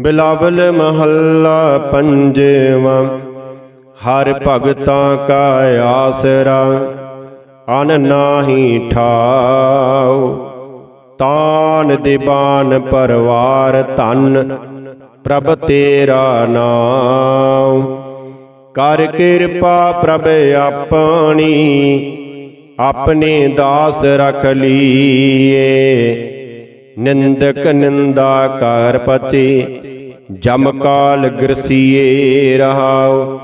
ਬਿਲਾਵਲ ਮਹੱਲਾ ਪੰਜਵਾਂ, ਹਰ ਭਗਤਾਂ ਕਾ ਆਸਰਾ, ਅਨ ਨਾਹੀ ਠਾਉ। ਤਾਨ ਦੀਵਾਨ ਪਰਵਾਰ ਧਨ, ਪ੍ਰਭ ਤੇਰਾ ਨਾਮ ਕਰ ਕਿਰਪਾ ਪ੍ਰਭ ਆਪਣੀ, ਆਪਣੇ ਦਾਸ ਰਖ ਲੀਏ। ਨਿੰਦਕ ਨਿੰਦਾ ਕਰਪਤੀ ਜਮ ਕਾਲ ਗ੍ਰਸੀਏ ਰਹਾਉ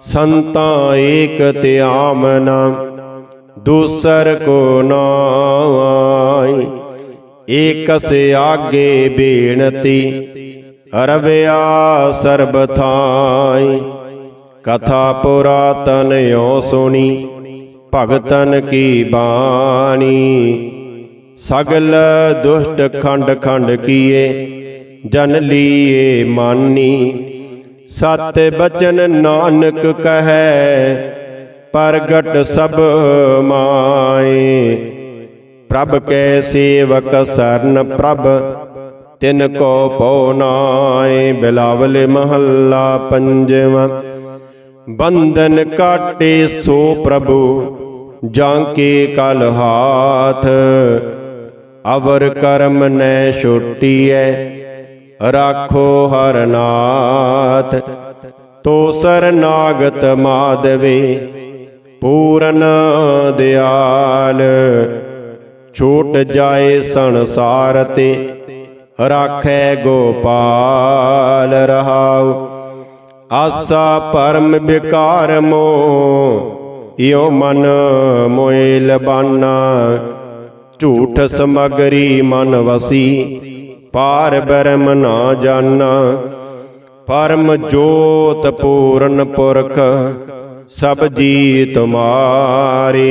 ਸੰਤਾਂ ਏਕ ਧਿਆਮਨਾ ਦੂਸਰ ਕੋ ਨਾਈ। ਏਕਸ ਆਗੇ ਬੇਨਤੀ ਅਰਵਿਆ ਸਰਬ ਥਾਈ। ਕਥਾ ਪੁਰਾਤਨ ਓ ਸੁਣੀ ਭਗਤਨ ਕੀ ਬਾਣੀ। ਸਗਲ ਦੁਸ਼ਟ ਖੰਡ ਖੰਡ ਕੀਏ ਜਨ ਲੀਏ ਮਾਨੀ। ਸਤ ਬਚਨ ਨਾਨਕ ਕਹੈ, ਪ੍ਰਗਟ ਸਭ ਮਾਏ। ਪ੍ਰਭ ਕੈ ਸੇਵਕ ਸਰਨ ਪ੍ਰਭ, ਤਿਨ ਕੋ ਪਉ ਨਾਏ। ਬਿਲਾਵਲ ਮਹੱਲਾ ਪੰਜਵਾਂ। ਬੰਧਨ ਕਾਟੇ ਸੋ ਪ੍ਰਭੂ, ਜਾਂ ਕੇ ਕਲ ਹਾਥ। ਅਵਰ ਕਰਮ ਨੈ ਛੋਟੀਐ ਰਾਖੋ ਹਰਨਾਥ ਨਾਥ, ਤੋ ਸਰਨਾਗਤ ਮਾਦਵੇ ਪੂਰਨ ਦਿਆਲ। ਛੂਟ ਜਾਏ ਸੰਸਾਰ ਤੇ, ਰਾਖੈ ਗੋਪਾਲ ਰਹਾਉ। ਆਸਾ ਪਰਮ ਵਿਕਾਰ ਮੋ, ਇਉ ਮਨ ਮੋਇ ਲਬਾਨਾ ਝੂਠ ਸਮਗਰੀ ਮਨ ਵਸੀ ਪਾਰ ਬ੍ਰਹਮ ਨਾ ਜਾਣਾ। ਪਰਮ ਜੋਤ ਪੂਰਨ ਪੁਰਖ, ਸਭ ਜੀ ਤੁਮਾਰੇ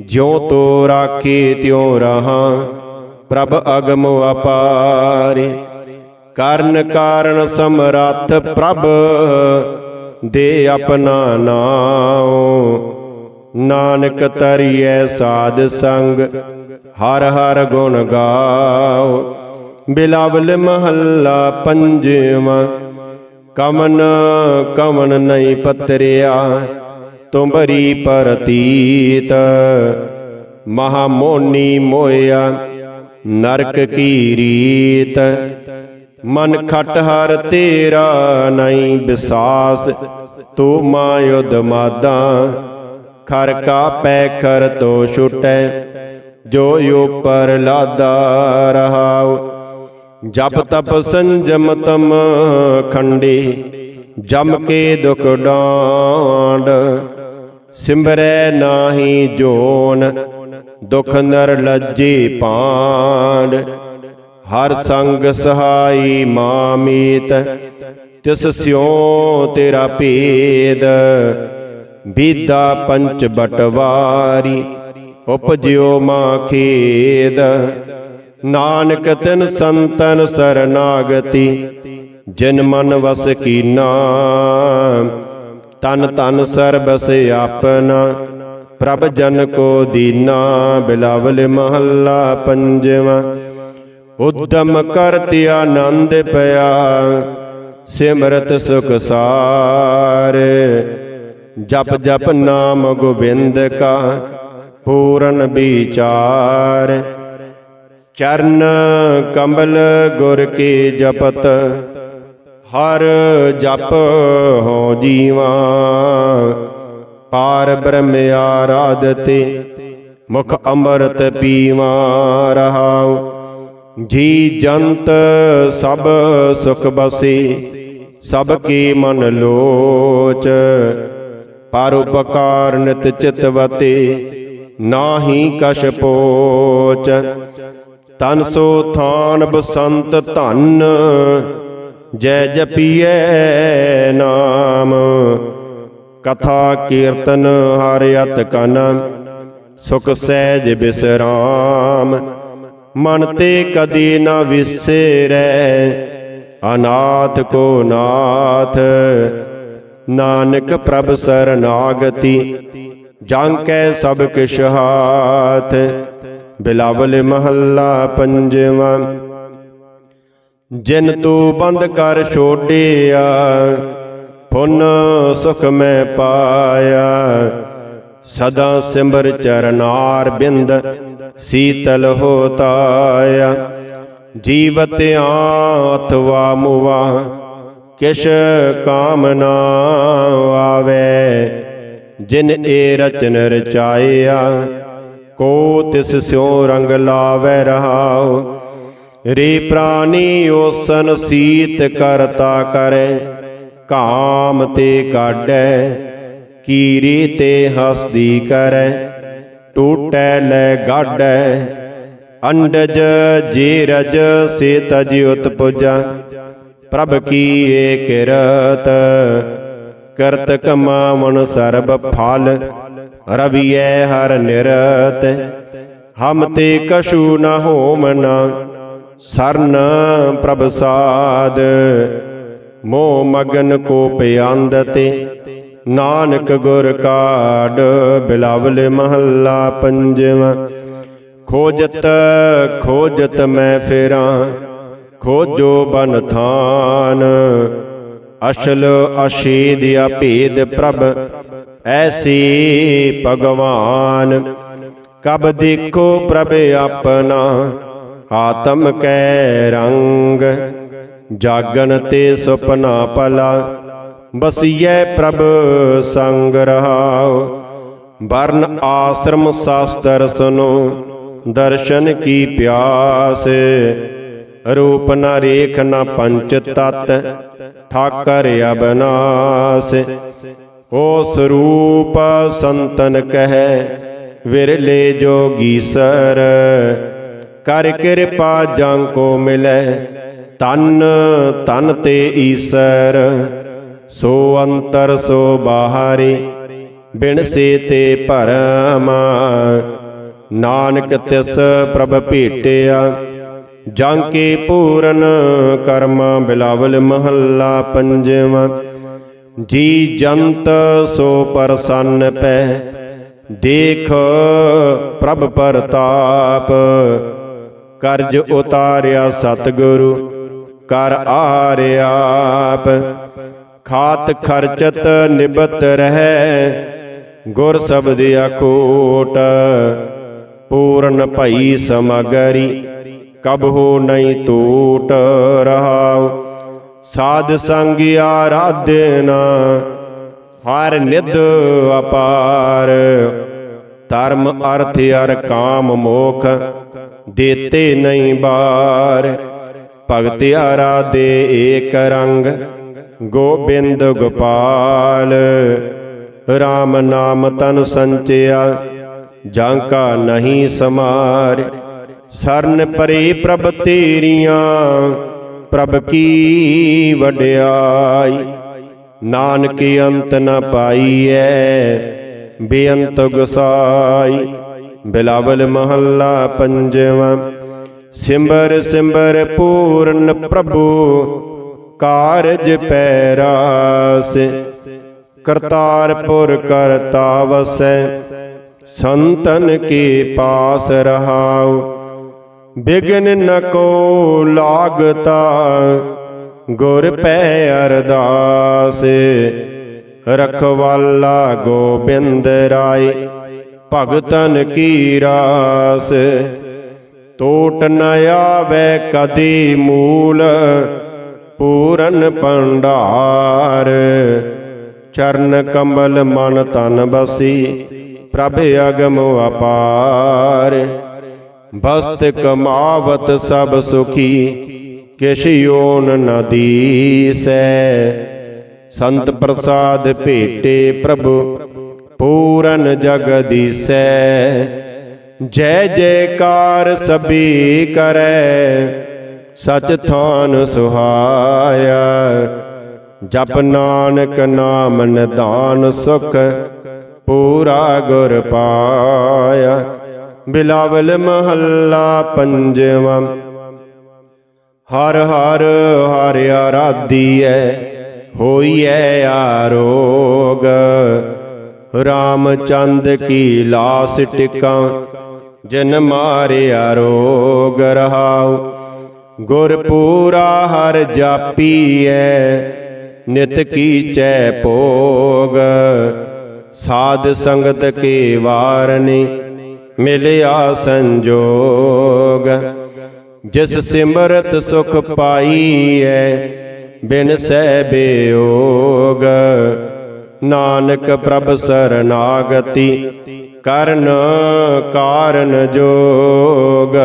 ਜਿਉ ਤੋ ਰਾਖੇ ਤਿਉ ਰਹਾ, ਪ੍ਰਭ ਅਗਮ ਅਪਾਰੇ ਕਰਨ ਕਾਰਨ ਸਮਰੱਥ ਪ੍ਰਭ, ਦੇ ਆਪਣਾ ਨਾਉ। ਨਾਨਕ ਤਰੀਐ ਸਾਧ ਸੰਗ, ਹਰ ਹਰ ਗੁਣ ਗਾਓ ਬਿਲਾਵਲ ਮਹੱਲਾ ਪੰਜਵਾਂ। ਕਮਨ ਕਮਨ ਨਹੀਂ ਪਤਰਿਆ, ਤੁੰਬਰੀ ਪਰਤੀਤ। ਮਹਾ ਮੋਨੀ ਮੋਇਆ, ਨਰਕ ਕੀ ਰੀਤ। ਮਨ ਖਟ ਹਰ ਤੇਰਾ ਨਹੀਂ ਵਿਸਾਸ ਤੂੰ ਮਾਯੁਧ ਮਾਦਾ। ਖਰ ਕਾ ਪੈ ਖਰ ਤੋ ਛੁਟੈ, ਜੋ ਉਪਰ ਲਾਦਾ ਰਹਾਉ। ਜਪ ਤਪ ਸੰਜਮ ਤਮ ਖੰਡੇ, ਜਮ ਕੇ ਦੁਖ ਡਾਂਡ। ਸਿਮਰੈ ਨਾਹੀ ਜੋਨ, ਦੁਖ ਨਰ ਲੱਜੇ ਪਾਂਡ। ਹਰ ਸੰਗ ਸਹਾਈ ਮਾਮੀਤ, ਤਿਸ ਸਿਉ ਤੇਰਾ ਭੇਦ। ਬੀਦਾ ਪੰਚ ਬਟਵਾਰੀ, ਉਪਜਿਓ ਮਾ ਖੇਦ। ਨਾਨਕ ਤਿਨ ਸੰਤਨ ਸਰਨਾਗਤੀ, ਜਿਨ ਮਨ ਵਸ ਕੀਨਾ, ਤਨ ਤਨ ਸਰਬਸ ਆਪਨਾ ਪ੍ਰਭ ਜਨ ਕੋ ਦੀਨਾ, ਬਿਲਾਵਲ ਮਹੱਲਾ ਪੰਜਵਾਂ। ਉਦਮ ਕਰਤਿ ਆਨੰਦ ਪਿਆ, ਸਿਮਰਤ ਸੁਖ ਸਾਰ। ਜਪ ਜਪ ਨਾਮ ਗੋਬਿੰਦ ਕਾ, ਪੂਰਨ ਵਿਚਾਰ। ਚਰਨ ਕਮਲ ਗੁਰ ਕੀ ਜਪਤ, ਹਰ ਜਪ ਹੋ ਜੀਵਾ। ਪਾਰ ਬ੍ਰਹਮ ਆਰਾਧਤੇ, ਮੁਖ ਅੰਮ੍ਰਿਤ ਪੀਵਾ ਰਹਾਉ। ਜੀ ਜੰਤ ਸਭ ਸੁਖ ਬਸੇ, ਸਭ ਕੀ ਮਨ ਲੋਚ। ਪਰ ਉਪਕਾਰ ਨਿਤ ਚਿਤਵਤੇ ਨਾਹੀ ਕਛ ਪੋਚ। ਤਨ ਸੋ ਥਾਨ ਬਸੰਤ ਧਨ, ਜੈ ਜਪੀਐ ਨਾਮ। ਕਥਾ ਕੀਰਤਨ ਹਰਿ ਅਤ ਕਨ, ਸੁਖ ਸਹਿਜ ਬਿਸਰਾਮ। ਮਨ ਤੇ ਕਦੀ ਨਾ ਵਿਸਰੈ, ਅਨਾਥ ਕੋ ਨਾਥ। ਨਾਨਕ ਪ੍ਰਭ ਸਰਨਾਗਤੀ ਜਾਂ ਕੈ ਸਭ ਕਿਛ ਹਾਥ। ਬਿਲਾਵਲ ਮਹੱਲਾ ਪੰਜਵਾਂ। ਜਿਨ ਤੂੰ ਬੰਦ ਕਰ ਛੋੜਿਆ ਪੁੰਨ ਸੁਖ ਮੈਂ ਪਾਇਆ। ਸਦਾ ਸਿਮਰ ਚਰਨਾਰ ਬਿੰਦ ਸੀਤਲ ਹੋਤਾਇਆ। ਜੀਵਤ ਅਥਵਾ ਮੁਵਾ, ਕਿਛ ਕਾਮਨਾ ਆਵੇ। ਜਿਨ ਏ ਰਚਨ ਰਚਾਇਆ ਕੋ ਤਿਸ ਸਿਉ ਰੰਗ ਲਾਵੇ ਰਹਾਉ। ਰੇ ਪ੍ਰਾਨੀ ਓਸਨ ਸੀਤ ਕਰਤਾ ਕਰੇ, ਕਾਮ ਤੇ ਕਾਢੈ ਕੀਰੀ ਤੇ ਹਸਦੀ ਕਰੈ, ਟੂਟੈ ਲੈ ਗਾਢੈ, ਅੰਡਜ ਜੇ ਰਜ ਸੇ ਤਜ ਉਤਪੁਜਾ, ਪ੍ਰਭ ਕੀ ਏ ਕਿਰਤ ਕਰਤ ਕਮਾਵਣ ਸਰਬ ਫਲ। ਰਵੀਐ ਹਰ ਨਿਰਤ, ਹਮ ਤੇ ਕਛੂ ਨ ਹੋਮਨਾ ਸਰਨ ਪ੍ਰਭ ਸਾਦ ਮੋਹ ਮਗਨ ਕੋ ਪਿਆੰਦ ਤੇ, ਨਾਨਕ ਗੁਰ ਕਾਢ, ਬਿਲਾਵਲ ਮਹੱਲਾ ਪੰਜਵਾਂ। ਖੋਜਤ ਖੋਜਤ ਮੈਂ ਫੇਰਾਂ, ਖੋਜੋ ਬਨ ਥਾਨ। ਅਸਲ ਅਸ਼ੀਦ ਅਭੇਦ ਪ੍ਰਭ ਐਸੀ ਭਗਵਾਨ, ਕਬ ਦੇਖੋ ਪ੍ਰਭ ਆਪਣਾ, ਆਤਮ ਕੈ ਰੰਗ ਜਾਗਨ ਤੇ ਸੁਪਨਾ ਭਲਾ ਬਸੀਐ ਪ੍ਰਭ ਸੰਗ ਰਹਾਉ। ਵਰਨ ਆਸ਼ਰਮ ਸਾਸਤਰ ਸੁਨੋ, ਦਰਸ਼ਨ ਕੀ ਪਿਆਸ। ਰੂਪ ਨ ਰੇਖ ਨ ਪੰਚ ਤਤ, ਠਾਕਰ ਅਬਨਾਸ। ਓ ਸਰੂਪ ਸੰਤਨ ਕਹੈ, ਵਿਰਲੇ ਜੋਗੀਸਰ ਕਰ ਕਿਰਪਾ ਜਾਂ ਕੋ ਮਿਲੈ ਤਨ ਤਨ ਤੇ ਈਸਰ। ਸੋ ਅੰਤਰ ਸੋ ਬਾਹਰੀ, ਬਿਨ ਸੇ ਤੇ ਭਰਮਾ। ਨਾਨਕ ਤਿਸ ਪ੍ਰਭ ਭੇਟਿਆ ਜਾਂ ਕੇ ਪੂਰਨ ਕਰਮਾ ਬਿਲਾਵਲ ਮਹੱਲਾ ਪੰਜਵਾਂ। ਜੀ ਜੰਤ ਸੋ ਪ੍ਰਸੰਨ ਪੈ, ਦੇਖ ਪ੍ਰਭ ਪ੍ਰਤਾਪ। ਕਰਜ ਉਤਾਰਿਆ ਸਤਿਗੁਰੂ, ਕਰ ਆਰਿਆਪ ਖਾਤ ਖਰਚਤ ਨਿਬਤ ਰਹਿ, ਗੁਰ ਸ਼ਬਦ ਅਖੋਟ। ਪੂਰਨ ਭਈ ਸਮਗਰੀ ਕਬ ਹੋ ਨਹੀਂ ਟੂਟ ਰਹਾਉ। ਸਾਧ ਸੰਗ ਆਰਾਧਨਾ ਹਰ ਨਿਦ ਅਪਾਰ। ਧਰਮ, ਅਰਥ ਅਰ ਕਾਮ ਮੋਖ ਦੇਤੇ ਨਹੀਂ ਬਾਰ। ਭਗਤ ਆਰਾਧੇ ਏਕ ਰੰਗ ਗੋਬਿੰਦ ਗੋਪਾਲ। RAM ਨਾਮ ਤਨ ਸੰਚਿਆ, ਜਾਂ ਕਾ ਨਹੀਂ ਸਮਾਰ। ਸਰਨ ਪਰੇ ਪ੍ਰਭ ਤੇਰੀਆਂ ਪ੍ਰਭ ਕੀ ਵਡਿਆਈ? ਨਾਨਕ ਅੰਤ ਨ ਪਾਈਐ, ਬੇਅੰਤ ਗੁਸਾਈ। ਬਿਲਾਵਲ ਮਹੱਲਾ ਪੰਜਵਾਂ, ਸਿਮਰ ਸਿਮਰ ਪੂਰਨ ਪ੍ਰਭੂ, ਕਾਰਜ ਪੈਰਾਸ। ਕਰਤਾਰਪੁਰ ਕਰਤਾ ਵਸੈ, ਸੰਤਨ ਕੇ ਪਾਸ ਰਹਾਉ। ਬਿਗਨ ਨ ਕੋ ਲਾਗਤਾ, ਗੁਰ ਪੈ ਅਰਦਾਸ। ਰਖਵਾਲਾ ਗੋਬਿੰਦ ਰਾਏ, ਭਗਤਨ ਕੀ ਰਾਸ। ਟੋਟ ਨ ਆਵੇ ਕਦੀ ਮੂਲ, ਪੂਰਨ ਭੰਡਾਰ। ਚਰਨ ਕੰਬਲ ਮਨ ਤਨ ਬਸੀ, ਪ੍ਰਭ ਅਗਮ ਅਪਾਰ ਬਸਤ ਕਮਾਵਤ ਸਭ ਸੁਖੀ, ਕਿਛ ਯੋਨ ਨ ਦੀਸੈ। ਸੰਤ ਪ੍ਰਸਾਦ ਭੇਟੇ ਪ੍ਰਭੂ, ਪੂਰਨ ਜਗਦੀਸੈ ਜੈ ਜੈਕਾਰ ਸਭੀ ਕਰੈ, ਸਚ ਥਾਨ ਸੁਹਾਇਆ। ਜਪ ਨਾਨਕ ਨਾਮ ਨਿਦਾਨ ਸੁਖ, ਪੂਰਾ ਗੁਰ ਪਾਇਆ। ਬਿਲਾਵਲ ਮਹੱਲਾ ਪੰਜਵਾਂ। ਹਰ ਹਰ ਹਰ ਆਰਾਧੀਐ ਹੋਈਐ ਆਰੋਗ ਰਾਮਚੰਦ ਕੀ ਲਾਸ ਟਿਕਾਂ ਜਨ ਮਾਰਿਆ ਰੋਗ ਰਹਾਉ। ਗੁਰ ਪੂਰਾ ਹਰ ਜਾਪੀਐ ਨਿਤ ਕੀਚੈ ਭੋਗ। ਸਾਧ ਸੰਗਤ ਕੇ ਵਾਰਨੀ ਮਿਲਿਆ ਸੰਜੋਗ। ਜਿਸ ਸਿਮਰਤ ਸੁਖ ਪਾਈ ਪਾਈਐ, ਬਿਨ ਸਹਿ ਬਿਯੋਗ ਨਾਨਕ ਪ੍ਰਭ ਸਰਨਾਗਤੀ ਕਰਨ ਕਾਰਨ ਜੋਗ।